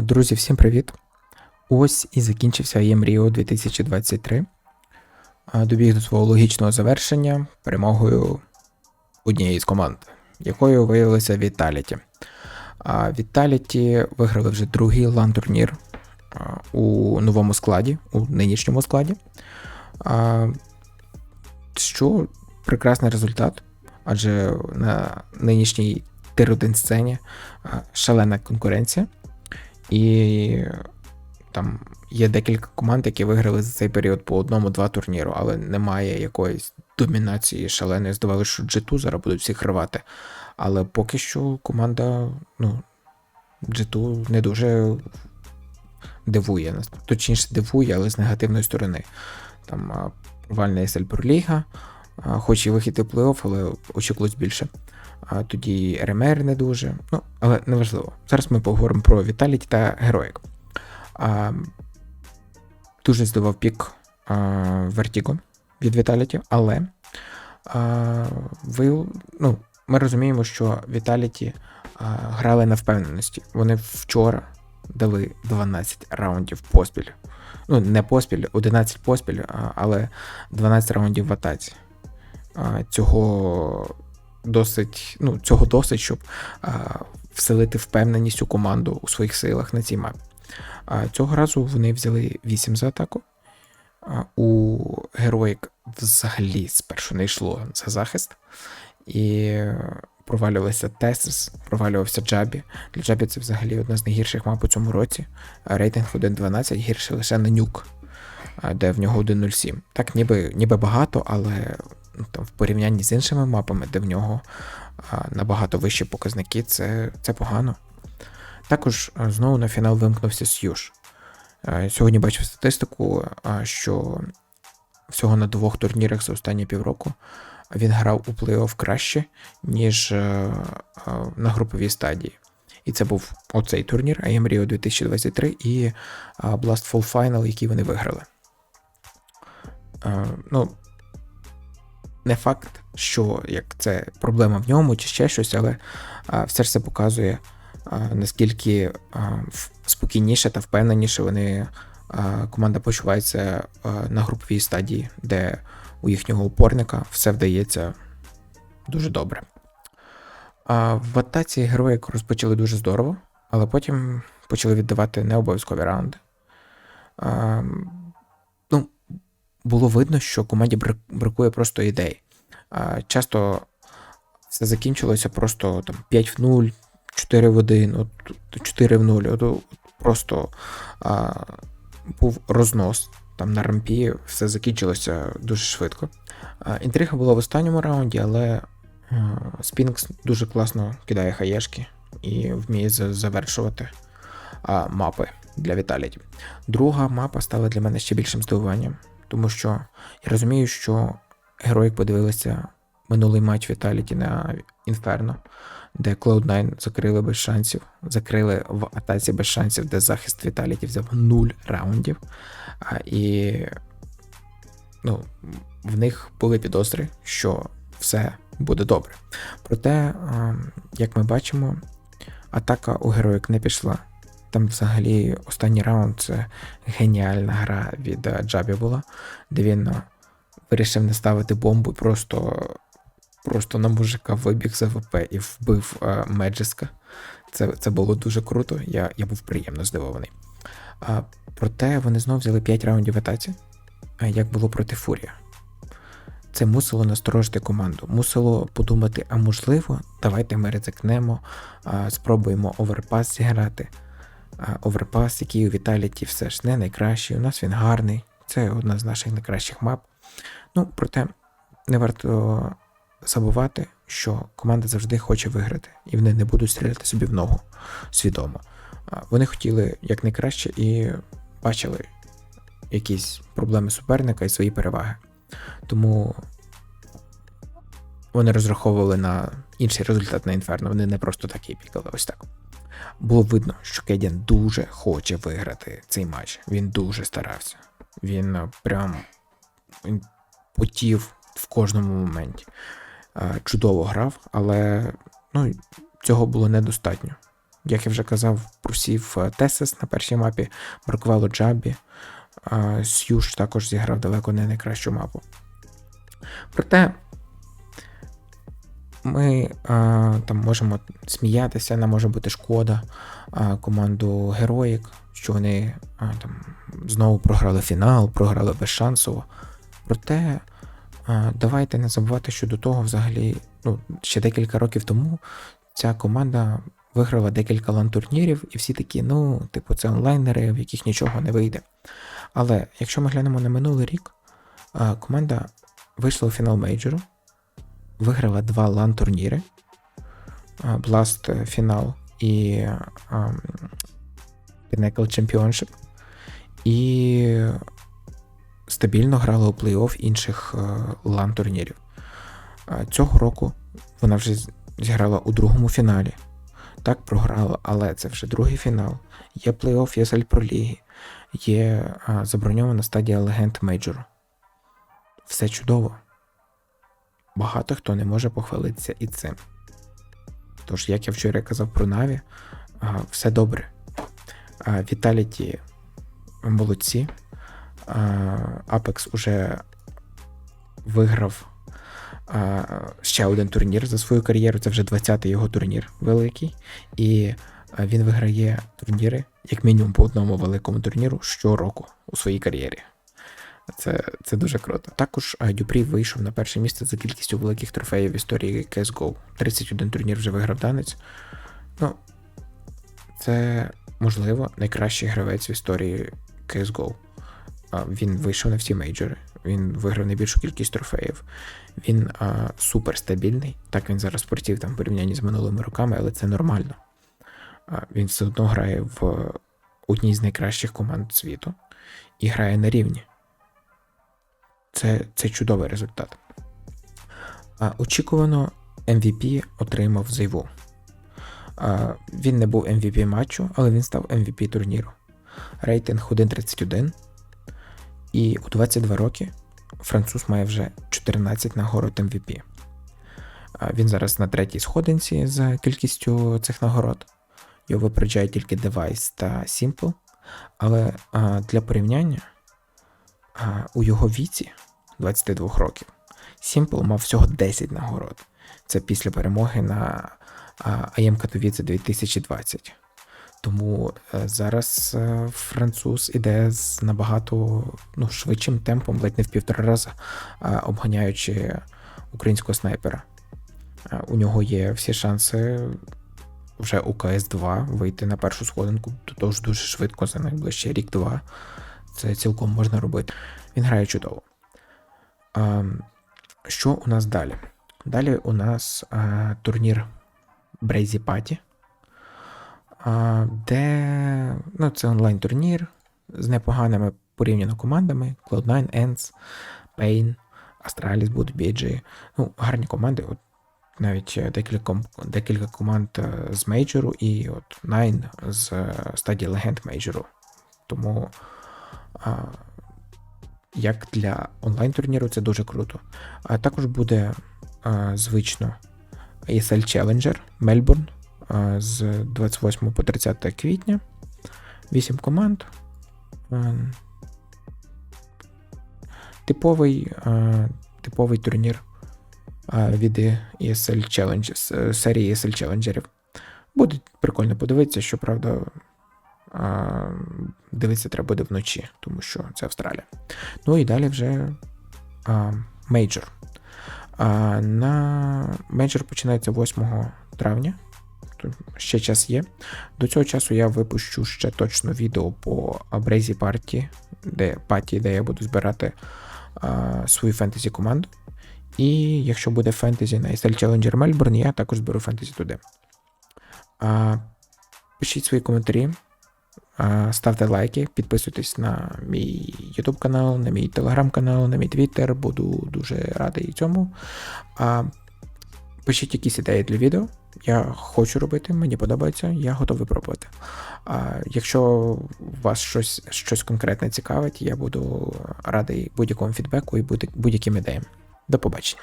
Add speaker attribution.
Speaker 1: Друзі, всім привіт! Ось і закінчився ЄМ Ріо 2023. А, Добіг до свого логічного завершення перемогою однієї з команд, якою виявилося Віталіті. Віталіті виграли вже другий лан-турнір у новому складі, у нинішньому складі. Що прекрасний результат, адже на нинішній тир-1 сцені шалена конкуренція. І там є декілька команд, які виграли за цей період по одному-два турніру, але немає якоїсь домінації шаленої. Здавалося, що G2 зараз будуть всіх рвати. Але поки що команда, ну, G2 не дуже дивує. Точніше, дивує, але з негативної сторони. Там провальна SL Pro хоч і вихід у плей-офф, але очікувалось більше. А тоді РМР не дуже. Ну, але неважливо. Зараз ми поговоримо про Віталіті та Героїк. А, Дуже здивав пік а, Vertigo від Віталіті, але а, ви, ну, ми розуміємо, що Віталіті грали на впевненості. Вони вчора дали 12 раундів поспіль. Ну, не поспіль, 11 поспіль, а, але 12 раундів в атаці. Цього досить, ну, цього досить, щоб вселити впевненість у команду у своїх силах на цій мапі. Цього разу вони взяли 8 за атаку. У Героїк взагалі спершу не йшло за захист. І провалювалися Тесис, провалювався Джабі. Для Джабі це взагалі одна з найгірших мап у цьому році. Рейтинг 1.12 гірше лише на нюк, де в нього 1.07. Так, ніби ніби багато, але там, в порівнянні з іншими мапами, де в нього набагато вищі показники, це це погано. Також знову на фінал вимкнувся С'юш. Сьогодні бачив статистику, що всього на двох турнірах за останні півроку він грав у плей-офф краще, ніж на груповій стадії. І це був оцей турнір AM Rio 2023 і Blast Fall Final, який вони виграли. Ну, не факт, що як це проблема в ньому чи ще щось, але а, все ж це показує, а, наскільки а, спокійніше та впевненіше вони а, команда почувається а, на груповій стадії, де у їхнього опорника все вдається дуже добре. А, В атаці герої розпочали дуже здорово, але потім почали віддавати необов'язкові раунди. А, було видно, що команді бракує просто ідей. Часто все закінчилося просто там 5 в 0, 4 в 1, от, 4 в 0. От, просто а, був рознос. Там на рампі все закінчилося дуже швидко. А, інтрига була в останньому раунді, але а, Спінкс дуже класно кидає хаєшки і вміє завершувати а, мапи для Віталіті. Друга мапа стала для мене ще більшим здивуванням. Тому що я розумію, що Героїк подивилися минулий матч Віталіті на Інферно, де Cloud9 закрили без шансів, закрили в атаці без шансів, де захист Віталіті взяв 0 раундів. А, І ну, в них були підозри, що все буде добре. Проте, як ми бачимо, атака у Героїк не пішла. Там взагалі останній раунд це геніальна гра від е, Джабі була, де він е, вирішив не ставити бомбу, просто просто на мужика вибіг з АВП і вбив е, Меджиска. Це це було дуже круто, я я був приємно здивований. А, Проте вони знов взяли 5 раундів атаці, як було проти Фурія. Це мусило насторожити команду, мусило подумати, а можливо, давайте ми ризикнемо, спробуємо оверпас зіграти оверпас, який у Віталіті все ж не найкращий. У нас він гарний. Це одна з наших найкращих мап. Ну, проте не варто забувати, що команда завжди хоче виграти, і вони не будуть стріляти собі в ногу свідомо. Вони хотіли якнайкраще і бачили якісь проблеми суперника і свої переваги. Тому вони розраховували на інший результат на інферно. Вони не просто так і пікали. Ось так. Було видно, що Кедін дуже хоче виграти цей матч. Він дуже старався. Він е, прям він потів в кожному моменті. Е, чудово грав, але ну, цього було недостатньо. Як я вже казав, просів е, Тесес на першій мапі, бракувало Джабі. Сьюш також зіграв далеко не найкращу мапу. Проте ми а, там можемо сміятися, нам може бути шкода а, команду Героїк, що вони а, там знову програли фінал, програли безшансово. Проте а, давайте не забувати, що до того взагалі, ну, ще декілька років тому ця команда виграла декілька лан-турнірів, і всі такі, ну, типу, це онлайнери, в яких нічого не вийде. Але якщо ми глянемо на минулий рік, а, команда вийшла у фінал мейджору, виграла два лан-турніри, Blast фінал і а, Pinnacle Championship, і стабільно грала у плей-офф інших лан-турнірів. Цього року вона вже зіграла у другому фіналі. Так, програла, але це вже другий фінал. Є плей-офф ESL Pro Ліги, є заброньована стадія легенд мейджору. Все чудово. Багато хто не може похвалитися і цим. Тож, як я вчора казав про Наві, все добре. Віталіті молодці. Apex уже виграв ще один турнір за свою кар'єру. Це вже 20-й його турнір великий. І він виграє турніри, як мінімум по одному великому турніру щороку у своїй кар'єрі. Це, це дуже круто. Також Дюпрі вийшов на перше місце за кількістю великих трофеїв в історії CSGO. 31 турнір вже виграв данець. Ну, це, можливо, найкращий гравець в історії CSGO. Він вийшов на всі мейджори, він виграв найбільшу кількість трофеїв. Він а, супер стабільний. Так він зараз спортів там в порівнянні з минулими роками, але це нормально. А, він все одно грає в одній з найкращих команд світу і грає на рівні. Це, це чудовий результат. А, очікувано MVP отримав Зайву. Він не був MVP матчу, але він став MVP турніру. Рейтинг 1.31. І у 22 роки француз має вже 14 нагород MVP. Він зараз на третій сходинці за кількістю цих нагород. Його випереджає тільки Device та Simple. Але для порівняння у його віці 22 років Simple мав всього 10 нагород. Це після перемоги на АЄМ Катовіце 2020. Тому е, зараз е, француз іде з набагато ну, швидшим темпом, ледь не в півтора рази, е, обганяючи українського снайпера. У нього є всі шанси вже у КС-2 вийти на першу сходинку, тож дуже швидко за найближчий рік-два. Це цілком можна робити. Він грає чудово. А, що у нас далі? Далі у нас а, турнір Брейзі Паті, де ну, це онлайн-турнір з непоганими порівняно командами: Cloud9, Ents, Pain, Astralis будуть BG. Ну, гарні команди. От навіть декілька, декілька команд е, з мейджору і от Nine з е, стадії легенд мейджору. Тому як для онлайн-турніру це дуже круто. А також буде звично ESL Challenger Мельбурн з 28 по 30 квітня. 8 команд. Типовий, типовий турнір від ESL Challenges, е, серії ESL Challengerів. Буде прикольно подивитися, щоправда, а, дивитися треба буде вночі, тому що це Австралія. Ну і далі вже мейджор. На мейджор починається 8 травня. Ще час є. До цього часу я випущу ще точно відео по Брейзі Парті, де паті, де я буду збирати а, свою фентезі команду. І якщо буде фентезі на ESL Challenger Melbourne, я також зберу фентезі туди. А, пишіть свої коментарі, ставте лайки, підписуйтесь на мій YouTube канал, на мій Telegram канал, на мій Twitter. Буду дуже радий цьому. Пишіть якісь ідеї для відео. Я хочу робити, мені подобається, я готовий пробувати. А, якщо вас щось, щось конкретне цікавить, я буду радий будь-якому фідбеку і будь- будь-яким ідеям. До побачення.